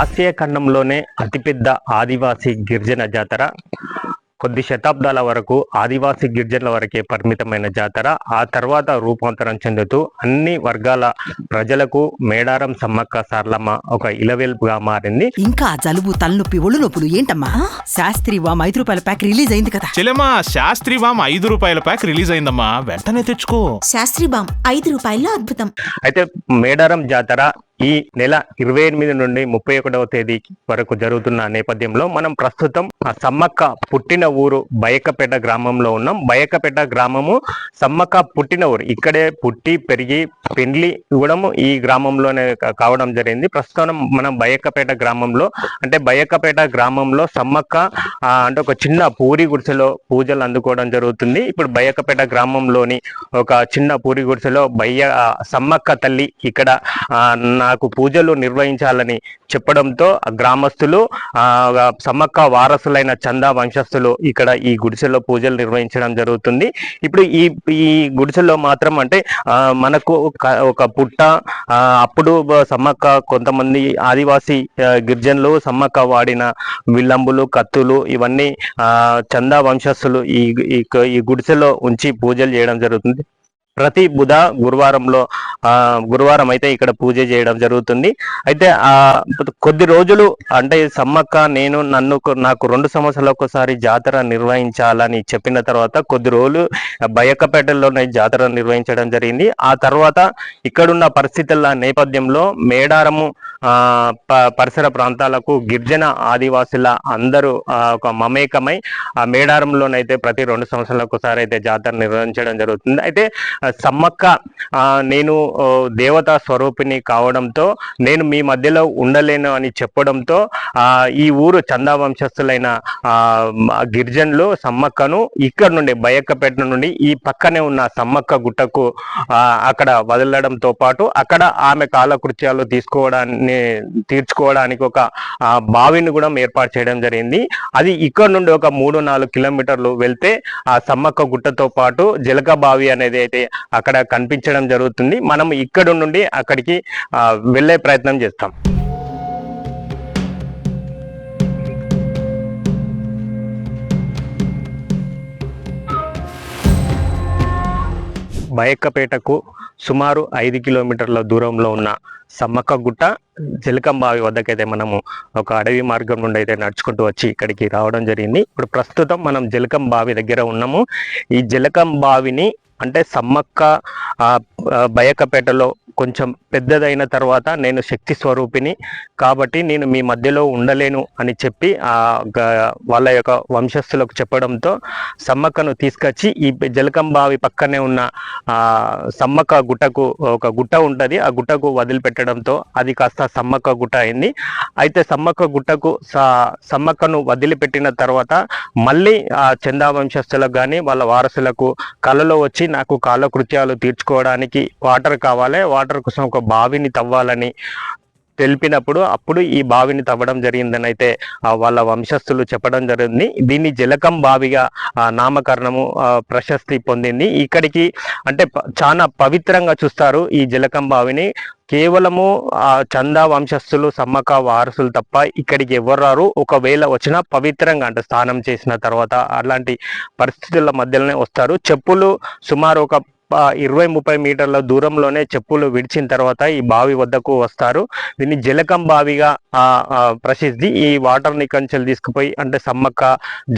Asia ఖండంలోనే అతిపెద్ద ఆదివాసీ గిరిజన జాతర. కొద్ది శతాబ్దాల వరకు ఆదివాసీ గిరిజనుల వరకే పరిమితమైన జాతర. ఆ తర్వాత రూపాంతరం చెందుతూ అన్ని వర్గాల ప్రజలకు మేడారం సమ్మక్క సార్లమ్మ ఒక ఇలవెల్పుగా మారింది. ఇంకా జలుబు తలనొప్పి ఒళ్ళు నొప్పులు ఏంటమ్మా? శాస్త్రి వామ్ ఐదు రూపాయల ప్యాక్ రిలీజ్ అయింది కదా. చెల్లెమ్మా శాస్త్రి వామ్ ఐదు రూపాయల ప్యాక్ రిలీజ్ అయిందమ్మా. వెంటనే తెచ్చుకో. శాస్త్రి బామ్ ఐదు రూపాయల్లో అద్భుతం. అయితే మేడారం జాతర ఈ నెల ఇరవై ఎనిమిది నుండి ముప్పై ఒకటవ తేదీ వరకు జరుగుతున్న నేపథ్యంలో మనం ప్రస్తుతం ఆ సమ్మక్క పుట్టిన ఊరు బయకపేట గ్రామంలో ఉన్నాం. బయకపేట గ్రామము సమ్మక్క పుట్టిన ఊరు. ఇక్కడే పుట్టి పెరిగి పెండ్లి ఇవ్వడం ఈ గ్రామంలోనే కావడం జరిగింది. ప్రస్తుతం మనం బయకపేట గ్రామంలో అంటే బయకపేట గ్రామంలో సమ్మక్క అంటే ఒక చిన్న పూరి గుడిసెలో పూజలు అందుకోవడం జరుగుతుంది. ఇప్పుడు బయకపేట గ్రామంలోని ఒక చిన్న పూరి గుడిసెలో బయ్య సమ్మక్క తల్లి ఇక్కడ నా నాకు పూజలు నిర్వహించాలని చెప్పడంతో గ్రామస్తులు సమ్మక్క వారసులైన చందా వంశస్థులు ఇక్కడ ఈ గుడిసెలో పూజలు నిర్వహించడం జరుగుతుంది. ఇప్పుడు ఈ ఈ గుడిసెలో మాత్రం అంటే మనకు ఒక- ఒక పుట్ట అప్పుడు సమ్మక్క కొంతమంది ఆదివాసీ గిరిజనులు సమ్మక్క వాడిన విల్లంబులు కత్తులు ఇవన్నీ చందా వంశస్థులు ఈ ఈ గుడిసెలో ఉంచి పూజలు చేయడం జరుగుతుంది. ప్రతి బుధ గురువారంలో గురువారం అయితే ఇక్కడ పూజ చేయడం జరుగుతుంది. అయితే ఆ కొద్ది రోజులు అంటే సమ్మక్క నేను నన్ను నాకు రెండు సంవత్సరాల ఒకసారి జాతర నిర్వహించాలని చెప్పిన తర్వాత కొద్ది రోజులు బయకపేటలోనే జాతర నిర్వహించడం జరిగింది. ఆ తర్వాత ఇక్కడున్న పరిస్థితుల నేపథ్యంలో మేడారము ఆ ప- పరిసర ప్రాంతాలకు గిరిజన ఆదివాసుల అందరూ ఒక మమేకమై ఆ మేడారంలోనైతే ప్రతి రెండు సంవత్సరాలకు ఒకసారి అయితే జాతర నిర్వహించడం జరుగుతుంది. అయితే సమ్మక్క నేను దేవతా స్వరూపిణి కావడంతో నేను మీ మధ్యలో ఉండలేను అని చెప్పడంతో ఆ ఈ ఊరు చందా వంశస్థులైన ఆ గిరిజనులు సమ్మక్కను ఇక్కడ నుండి బయక్కపేట నుండి ఈ పక్కనే ఉన్న సమ్మక్క గుట్టకు ఆ, అక్కడ వదలడంతో పాటు అక్కడ ఆమె కాలకృత్యాలు తీసుకోవడాన్ని తీర్చుకోవడానికి ఒక బావిని కూడా ఏర్పాటు చేయడం జరిగింది. అది ఇక్కడ నుండి ఒక మూడు నాలుగు కిలోమీటర్లు వెళ్తే ఆ సమ్మక్క గుట్టతో పాటు జలక బావి అనేది అయితే అక్కడ కనిపించడం జరుగుతుంది. మన మనం ఇక్కడ నుండి అక్కడికి వెళ్ళే ప్రయత్నం చేస్తాం. బయక్కపేటకు సుమారు ఐదు కిలోమీటర్ల దూరంలో ఉన్న సమ్మక్క గుట్ట జలకంబావి వద్దకైతే మనము ఒక అడవి మార్గం నుండి అయితే నడుచుకుంటూ వచ్చి ఇక్కడికి రావడం జరిగింది. ఇప్పుడు ప్రస్తుతం మనం జలకం బావి దగ్గర ఉన్నాము. ఈ జలకం బావిని అంటే సమ్మక్క ఆ, బయకపేటలో కొంచెం పెద్దదైన తర్వాత నేను శక్తి స్వరూపిణి కాబట్టి నేను మీ మధ్యలో ఉండలేను అని చెప్పి ఆ వాళ్ళ యొక్క వంశస్థులకు చెప్పడంతో సమ్మక్కను తీసుకొచ్చి ఈ జలకంబావి పక్కనే ఉన్న ఆ సమ్మక్క గుట్టకు ఒక గుట్ట ఉంటుంది. ఆ గుట్టకు వదిలిపెట్టడంతో అది కాస్త సమ్మక్క గుట్ట అయింది. అయితే సమ్మక్క గుట్టకు స- సమ్మక్కను వదిలిపెట్టిన తర్వాత మళ్ళీ ఆ చందా వంశస్థులకు కానీ వాళ్ళ వారసులకు కళలో వచ్చి నాకు కాలకృత్యాలు తీర్చుకోవడానికి వాటర్ కావాలి. వాటర్ కోసం ఒక బావిని తవ్వాలని తెలిపినప్పుడు అప్పుడు ఈ బావిని తవ్వడం జరిగిందని అయితే వాళ్ళ వంశస్థులు చెప్పడం జరిగింది. దీన్ని జలకం బావిగా నామకరణము ప్రశస్తి పొందింది. ఇక్కడికి అంటే చాలా పవిత్రంగా చూస్తారు ఈ జలకం బావిని. కేవలము ఆ చందా వంశస్థులు సమ్మక వారసులు తప్ప ఇక్కడికి ఎవరు రారు. ఒకవేళ వచ్చినా పవిత్రంగా అంటే స్నానం చేసిన తర్వాత అలాంటి పరిస్థితుల మధ్యలోనే వస్తారు. చెప్పులు సుమారు ఒక ఇరవై ముప్పై మీటర్ల దూరంలోనే చెప్పులు విడిచిన తర్వాత ఈ బావి వద్దకు వస్తారు. దీన్ని జలకం బావిగా ప్రసిద్ధి ఈ వాటర్ని కంచెలు తీసుకుపోయి అంటే సమ్మక్క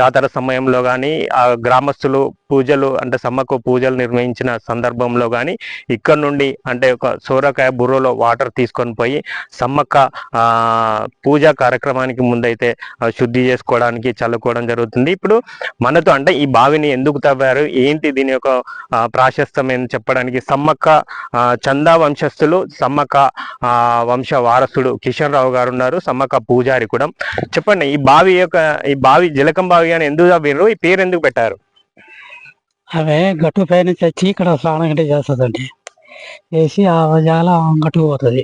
జాతర సమయంలో కానీ గ్రామస్తులు పూజలు అంటే సమ్మక్క పూజలు నిర్వహించిన సందర్భంలో కానీ ఇక్కడ నుండి అంటే ఒక సోరకాయ బుర్రలో వాటర్ తీసుకొని పోయి సమ్మక్క పూజా కార్యక్రమానికి ముందైతే శుద్ధి చేసుకోవడానికి చల్లుకోవడం జరుగుతుంది. ఇప్పుడు మనతో అంటే ఈ బావిని ఎందుకు తవ్వారు? ఏంటి దీని యొక్క ఆ, ప్రాశస్తం చెప్పడానికి? సమ్మక్క చందా వంశస్థులు సమ్మక్క వంశ వారసుడు కిషన్ రావు గారు ఉన్నారు. సమ్మక్క పూజారి కూడా. చెప్పండి ఈ బావి యొక్క ఈ బావి జలకం బావి అని ఎందుకు తవ్వారు ఈ పేరు ఎందుకు పెట్టారు? ఆమె గట్టు పై నుంచి వచ్చి ఇక్కడ స్నానం గంట చేస్తుందండి. వేసి ఆ జాల గట్టుకు పోతుంది.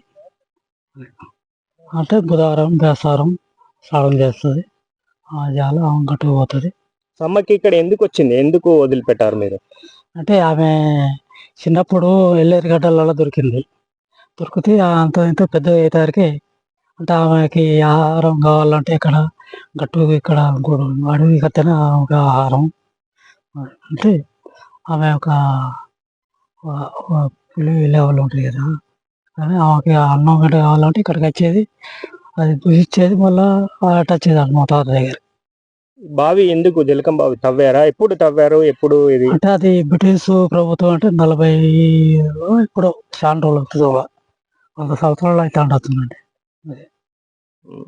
అంటే బుధవారం బేసవారం స్నానం చేస్తుంది. ఆ జాల గట్టుకు పోతుంది. సమ్మక్క ఇక్కడ ఎందుకు వచ్చింది? ఎందుకు వదిలిపెట్టారు మీరు? అంటే ఆమె చిన్నప్పుడు ఎల్లేరు గడ్డలలో దొరికింది. దొరికితే అంత ఇంత పెద్ద అయ్యేసరికి అంటే ఆమెకి ఆహారం కావాలంటే ఇక్కడ గట్టు ఇక్కడ అడవి కత్తెన ఆమెకి ఆహారం. అంటే ఆమె ఒక పులి లెవెల్ ఉంటుంది కదా. కానీ ఆమెకి అన్నం గట్ట కావాలంటే ఇక్కడికి వచ్చేది. అది భుజించేది మళ్ళా వచ్చేది అనమాట తాత దగ్గర. బావి ఎందుకు? జలకం బావి తవ్వారా? ఎప్పుడు తవ్వారు? ఎప్పుడు ఇది? అంటే అది బ్రిటిష్ ప్రభుత్వం అంటే నలభై ఇప్పుడు చాలా రోజులు అవుతుంది ఒక వంద సంవత్సరాలు అయితే అంటుందండి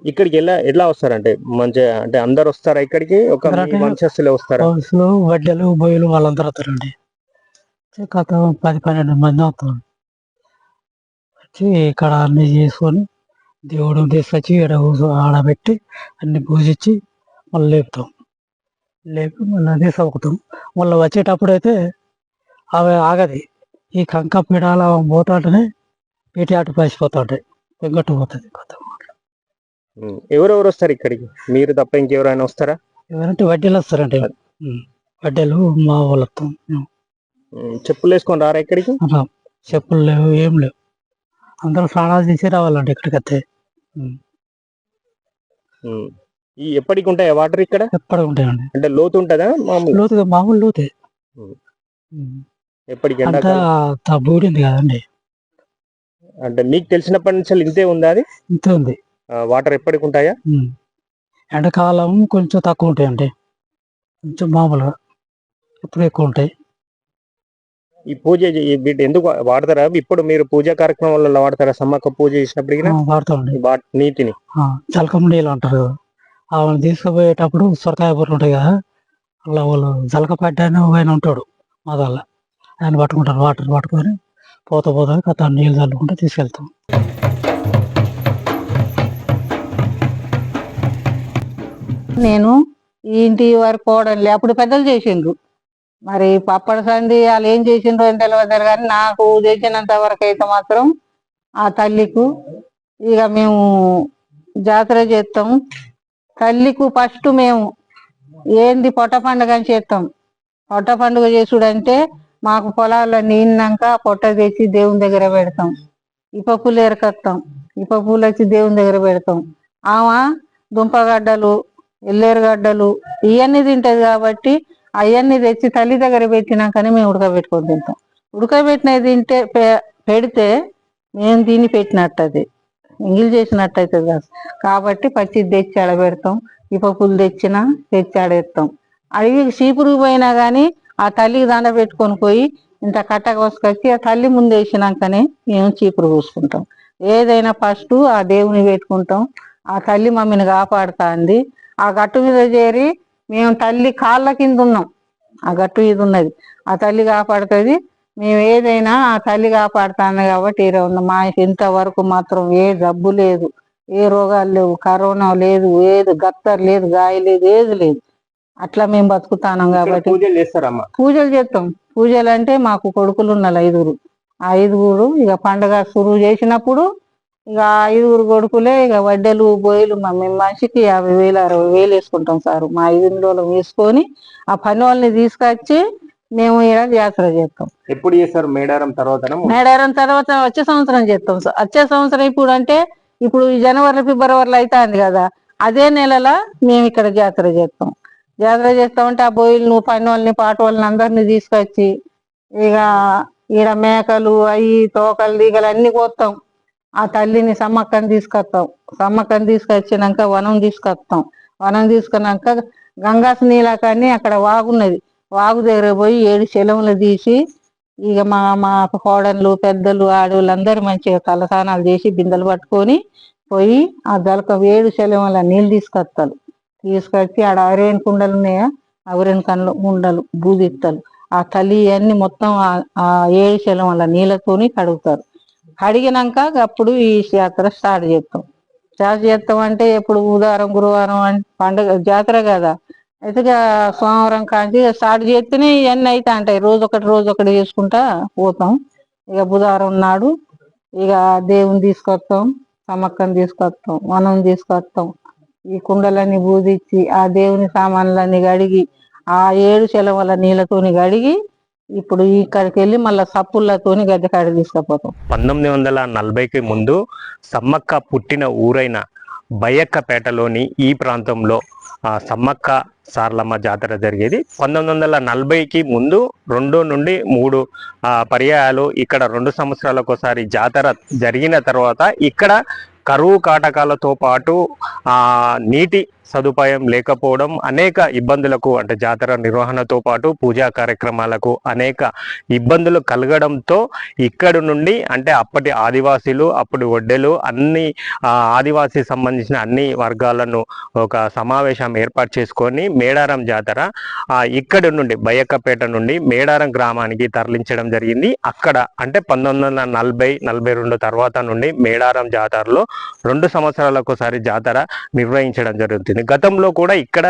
ఇక్కడికి ఎలా ఎట్లా వస్తారంటే మంచిగా అంటే అందరు వస్తారా ఇక్కడికి? ఒక మీ అందరంటే- వంశస్థులే వస్తారా? హౌస్లో వడ్డెలు బొయ్యలు వాళ్ళందరూ వస్తారండి కథ పది పన్నెండు మంది వస్తాం వచ్చి ఇక్కడ అన్ని చేసుకొని దేవుడు తీసుకొచ్చి కూర్చో- ఆడబెట్టి అన్ని పూజించి మళ్ళీ లేపుతాం. లేపి మళ్ళీ అదే సౌకుతాం. మళ్ళీ వచ్చేటప్పుడు అయితే అవి ఆగది. ఈ కంక పిడాల పోతాంటేనే పీటి అటు పసిపోతుంటాయి. పెంగట్టు పోతుంది కొత్త. ఎవరెవరు వస్తారు ఇక్కడికి? మీరు తప్ప ఇంకెవరైనా వస్తారా? ఎవరంటే వడ్డీలు వస్తారండి. ఉం. వడ్డీలు మా వాళ్ళతో. చెప్పులు వేసుకొని రారా ఇక్కడికి? చెప్పులు లేవు ఏం లేవు. అందరూ స్నానాలు చేసి రావాలండి ఇక్కడికి ఉమ్. ఈ ఎప్పటికి ఉంటాయా వాటర్ ఇక్కడ? ఎప్పటికి ఉంటాయండి. అంటే లోతు ఉంటుందా మామూలు? లోతుగా మామూలు లోతే. ఎప్పటికి? ఎండాకాలం? తబ్బూడింది కదండి. అంటే మీకు తెలిసినప్పటి నుంచి ఇంతే ఉందా అది? ఇంత ఉంది. వాటర్ ఎప్పటికి ఉంటాయా. ఎండాకాలం కొంచెం తక్కువ ఉంటాయండి కొంచెం మామూలుగా ఇప్పుడు ఎక్కువ ఉంటాయి ఈ పూజ ఎందుకు వాడతారా? ఇప్పుడు మీరు పూజా కార్యక్రమాలలో వాడతారా? సమ్మక్క పూజ చేసినప్పటికీ వాడతామండి. నీటిని జలకం నీళ్ళు అంటారు. ఆమెను తీసుకుపోయేటప్పుడు సొరకాయ బుర్ర ఉంటాయి కదా అలా వాళ్ళు జలక పడ్డాను ఆయన ఉంటాడు మా దానిలో ఆయన పట్టుకుంటారు వాటర్ పట్టుకొని పోత పోతా నీళ్ళు చల్లుకుంటే తీసుకెళ్తాం. నేను ఇంటి వరకు కోడలి అప్పుడు పెద్దలు చేసిండ్రు. మరి పప్పడ సంది వాళ్ళు ఏం చేసిండ్రు అని తెలియదు కానీ నాకు చేసినంత వరకు అయితే మాత్రం ఆ తల్లికు ఇక మేము జాతర చేస్తాం. తల్లికు ఫస్ట్ మేము ఏంది పొట్ట పండుగ అని చేస్తాం. పొట్ట పండుగ చేసుడంటే మాకు పొలాల్లో నీన్నాక పొట్ట తెచ్చి దేవుని దగ్గర పెడతాం. ఇప్ప పూలు ఎరకత్తాం. ఇప్ప పూలు వచ్చి దేవుని దగ్గర పెడతాం. ఆమె దుంపగడ్డలు ఎల్లేరుగడ్డలు ఇవన్నీ తింటది కాబట్టి అవన్నీ తెచ్చి తల్లి దగ్గర పెట్టినాకనే మేము ఉడకబెట్టుకొని తింటాం. ఉడకబెట్టినవి తింటే పె- పెడితే మేము దీన్ని పెట్టినట్టు అది ఎంగిల్ చేసినట్టు అవుతుంది కాదు. కాబట్టి పచ్చి తెచ్చి అడబెడతాం ఈ పప్పులు తెచ్చినా తెచ్చి ఆడేస్తాం అడిగి చీపురుకు పోయినా కానీ ఆ తల్లికి దండ పెట్టుకొని పోయి ఇంత కట్ట కోసుకొచ్చి ఆ తల్లి ముందు వేసినాకనే మేము చీపురు పూసుకుంటాం. ఏదైనా ఫస్ట్ ఆ దేవుని పెట్టుకుంటాం. ఆ తల్లి మమ్మల్ని కాపాడుతాంది. ఆ గట్టు మీద చేరి మేము తల్లి కాళ్ళ కింద ఉన్నాం. ఆ గట్టు మీద ఉన్నది. ఆ తల్లి కాపాడుతుంది. మేము ఏదైనా ఆ తల్లి కాపాడుతాను కాబట్టి ఈడ ఉన్న మా ఇంతవరకు మాత్రం ఏ జబ్బు లేదు ఏ రోగాలు లేవు కరోనా లేదు ఏది గత్తర్ లేదు గాయ లేదు ఏది లేదు. అట్లా మేము బతుకుతానం కాబట్టి పూజలు చేస్తాం పూజలు అంటే మాకు కొడుకులు ఉన్నారు ఐదుగురు. ఆ ఐదుగురు ఇక పండగ సురువు చేసినప్పుడు ఇక ఐదుగురు కొడుకులే ఇక వడ్డెలు బోయలు మా మేము మనిషికి యాభై వేలు అరవై వేలు వేసుకుంటాం సార్. మా ఐదు వేసుకొని ఆ పని వాళ్ళని తీసుకొచ్చి మేము ఇక్కడ జాతర చేస్తాం. ఎప్పుడు చేస్తారు? మేడారం తర్వాత మేడారం తర్వాత వచ్చే సంవత్సరం చేస్తాం సార్. వచ్చే సంవత్సరం ఇప్పుడు అంటే ఇప్పుడు జనవరి ఫిబ్రవరిలో అవుతుంది కదా అదే నెలలో మేము ఇక్కడ జాతర చేస్తాం. జాతర చేస్తామంటే ఆ బోయిల్ని పని వాళ్ళని పాట వాళ్ళని అందరిని తీసుకొచ్చి ఇక ఈడ మేకలు అవి తోకలు దీగలు అన్ని కోస్తాం ఆ తల్లిని సమ్మక్కని తీసుకొస్తాం. సమ్మక్కని తీసుకొచ్చినాక వనం తీసుకొస్తాం. వనం తీసుకున్నాక గంగాస్ నీలాకాన్ని అక్కడ వాగున్నది వాగు దగ్గర పోయి ఏడు చెలములు తీసి ఇక మా మా కోడళ్ళు పెద్దలు ఆడవాళ్ళు అందరూ మంచిగా తలస్నానాలు చేసి బిందెలు పట్టుకొని పోయి ఆ దళక వేడు శలముల నీళ్ళు తీసుకొస్తారు. తీసుకొచ్చి ఆడ అరేని కుండలు ఉన్నాయా? అవరేని కండ్లు ఉండలు బూదిత్తలు ఆ తల్లి అన్ని మొత్తం ఆ- ఏడు ఏడు వల్ల నీళ్ళతోని కడుగుతారు. అడిగినాక అప్పుడు ఈ జాతర స్టార్ట్ చేస్తాం. స్టార్ట్ చేస్తాం అంటే ఎప్పుడు బుధవారం గురువారం అంటే పండుగ జాతర కదా. అయితే ఇక సోమవారం కాంచి స్టార్ట్ చేస్తేనే ఇవన్నీ అయితే అంటాయి రోజు ఒకటి రోజు ఒకటి చేసుకుంటా పోతాం. ఇక బుధవారం నాడు ఇక దేవుని తీసుకొస్తాం సమ్మక్కని తీసుకొస్తాం వనం తీసుకొస్తాం. ఈ కుండలన్నీ బూదిచ్చి ఆ దేవుని సామాన్లన్నీ కడిగి ఆ ఏడు సెలవుల నీళ్ళతోని కడిగి ఇప్పుడు ఇక్కడికి వెళ్ళి మళ్ళీ సప్పులతోని గద్దెకాడ తీసుకుపోతాం. పంతొమ్మిది వందల నలభైకి ముందు సమ్మక్క పుట్టిన ఊరైన బయ్యక్కపేటలోని ఈ ప్రాంతంలో సమ్మక్క సార్లమ్మ జాతర జరిగేది. పంతొమ్మిది వందల నలభైకి ముందు రెండు నుండి మూడు పర్యాయాలు ఇక్కడ రెండు సంవత్సరాలకు ఒకసారి జాతర జరిగిన తర్వాత ఇక్కడ కరువు కాటకాలతో పాటు నీటి సదుపాయం లేకపోవడం అనేక ఇబ్బందులకు అంటే జాతర నిర్వహణతో పాటు పూజా కార్యక్రమాలకు అనేక ఇబ్బందులు కలగడంతో ఇక్కడ నుండి అంటే అప్పటి ఆదివాసీలు అప్పటి ఒడ్డెలు అన్ని ఆదివాసీ సంబంధించిన అన్ని వర్గాలను ఒక సమావేశం ఏర్పాటు చేసుకొని మేడారం జాతర ఇక్కడ ఇక్కడి నుండి బయ్యక్కపేట నుండి మేడారం గ్రామానికి తరలించడం జరిగింది. అక్కడ అంటే పంతొమ్మిది వందల నలభై నలభై రెండు తర్వాత నుండి మేడారం జాతరలో రెండు సంవత్సరాలకు ఒకసారి జాతర నిర్వహించడం జరుగుతుంది. గతంలో కూడా ఇక్కడ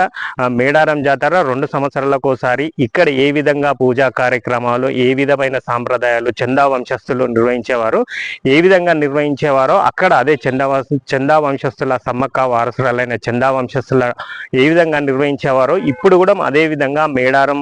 మేడారం జాతర రెండు సంవత్సరాలకు ఒకసారి ఇక్కడ ఏ విధంగా పూజా కార్యక్రమాలు ఏ విధమైన సాంప్రదాయాలు చందా వంశస్థులు నిర్వహించేవారు ఏ విధంగా నిర్వహించేవారో అక్కడ అదే చందా చందా వంశస్థుల సమ్మక్క వారసురాలైన చందా వంశస్థుల ఏ విధంగా నిర్వహించేవారో ఇప్పుడు కూడా అదే విధంగా మేడారం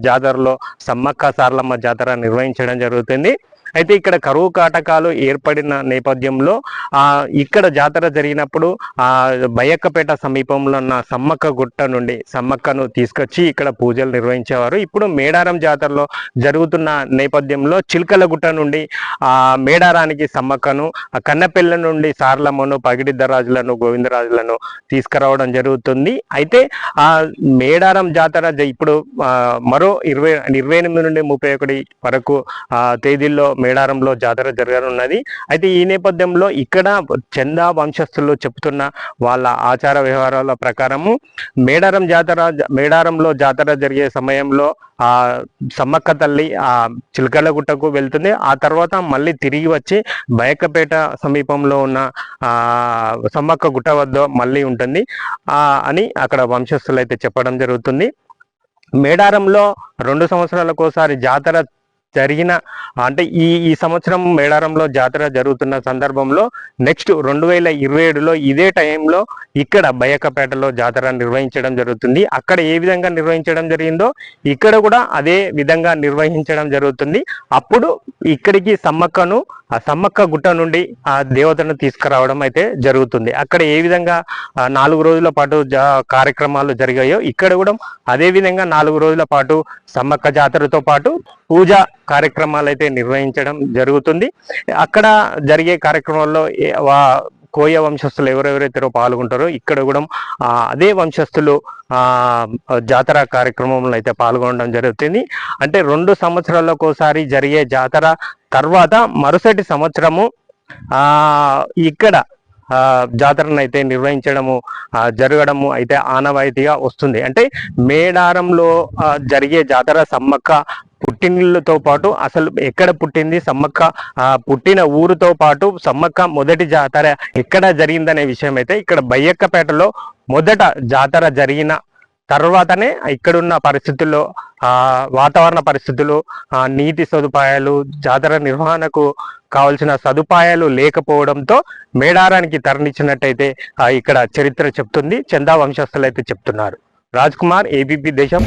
జాతరలో సమ్మక్క సార్లమ్మ జాతర నిర్వహించడం జరుగుతుంది. అయితే ఇక్కడ కరువు కాటకాలు ఏర్పడిన నేపథ్యంలో ఆ ఇక్కడ జాతర జరిగినప్పుడు ఆ బయ్యక్కపేట సమీపంలో ఉన్న సమ్మక్క గుట్ట నుండి సమ్మక్కను తీసుకొచ్చి ఇక్కడ పూజలు నిర్వహించేవారు. ఇప్పుడు మేడారం జాతరలో జరుగుతున్న నేపథ్యంలో చిలకల గుట్ట నుండి ఆ మేడారానికి సమ్మక్కను ఆ నుండి సార్లమ్మను పగిడిద్దరాజులను గోవిందరాజులను తీసుకురావడం జరుగుతుంది. అయితే ఆ మేడారం జాతర జ- ఇప్పుడు మరో ఇరవై ఇరవై ఎనిమిది నుండి ముప్పై ఒకటి వరకు ఆ తేదీల్లో మేడారంలో జాతర జరగనున్నది. అయితే ఈ నేపథ్యంలో ఇక్కడ చందా వంశస్థులు చెప్తున్న వాళ్ళ ఆచార వ్యవహారాల ప్రకారము మేడారం జాతర మేడారంలో జాతర జరిగే సమయంలో ఆ సమ్మక్క తల్లి ఆ చిలకలగుట్టకు వెళ్తుంది. ఆ తర్వాత మళ్ళీ తిరిగి వచ్చి బయకపేట సమీపంలో ఉన్న ఆ సమ్మక్క గుట్ట వద్ద మళ్ళీ ఉంటుంది. ఆ అని అక్కడ వంశస్థులు అయితే చెప్పడం జరుగుతుంది. మేడారంలో రెండు సంవత్సరాలకు ఒకసారి జాతర జరిగిన అంటే ఈ ఈ సంవత్సరం మేడారంలో జాతర జరుగుతున్న సందర్భంలో నెక్స్ట్ రెండు వేల ఇరవై ఏడులో ఇదే టైంలో ఇక్కడ బయ్యక్కపేటలో జాతర నిర్వహించడం జరుగుతుంది. అక్కడ ఏ విధంగా నిర్వహించడం జరిగిందో ఇక్కడ కూడా అదే విధంగా నిర్వహించడం జరుగుతుంది. అప్పుడు ఇక్కడికి సమ్మక్కను ఆ సమ్మక్క గుట్ట నుండి ఆ దేవతను తీసుకురావడం అయితే జరుగుతుంది. అక్కడ ఏ విధంగా నాలుగు రోజుల పాటు జా కార్యక్రమాలు జరిగాయో ఇక్కడ కూడా అదే విధంగా నాలుగు రోజుల పాటు సమ్మక్క జాతరతో పాటు పూజ కార్యక్రమాలు అయితే నిర్వహించడం జరుగుతుంది. అక్కడ జరిగే కార్యక్రమాల్లో కోయ వంశస్థులు ఎవరెవరైతే పాల్గొంటారో ఇక్కడ కూడా అదే వంశస్థులు ఆ జాతర కార్యక్రమంలో అయితే పాల్గొనడం జరుగుతుంది. అంటే రెండు సంవత్సరాలకు ఒకసారి జరిగే జాతర తర్వాత మరుసటి సంవత్సరము ఆ ఇక్కడ ఆ జాతరను అయితే నిర్వహించడము జరగడము అయితే ఆనవాయితీగా వస్తుంది. అంటే మేడారంలో జరిగే జాతర సమ్మక్క పుట్టినిళ్ళతో పాటు అసలు ఎక్కడ పుట్టింది సమ్మక్క పుట్టిన ఊరుతో పాటు సమ్మక్క మొదటి జాతర ఎక్కడ జరిగిందనే విషయం అయితే ఇక్కడ బయ్యక్కపేటలో మొదట జాతర జరిగిన తర్వాతనే ఇక్కడున్న పరిస్థితుల్లో ఆ వాతావరణ పరిస్థితులు ఆ నీటి సదుపాయాలు జాతర నిర్వహణకు కావలసిన సదుపాయాలు లేకపోవడంతో మేడారానికి తరలించినట్టయితే ఆ, ఇక్కడ చరిత్ర చెప్తుంది. చందా వంశస్థులు అయితే చెప్తున్నారు. రాజ్ కుమార్ ఏబీపీ దేశం.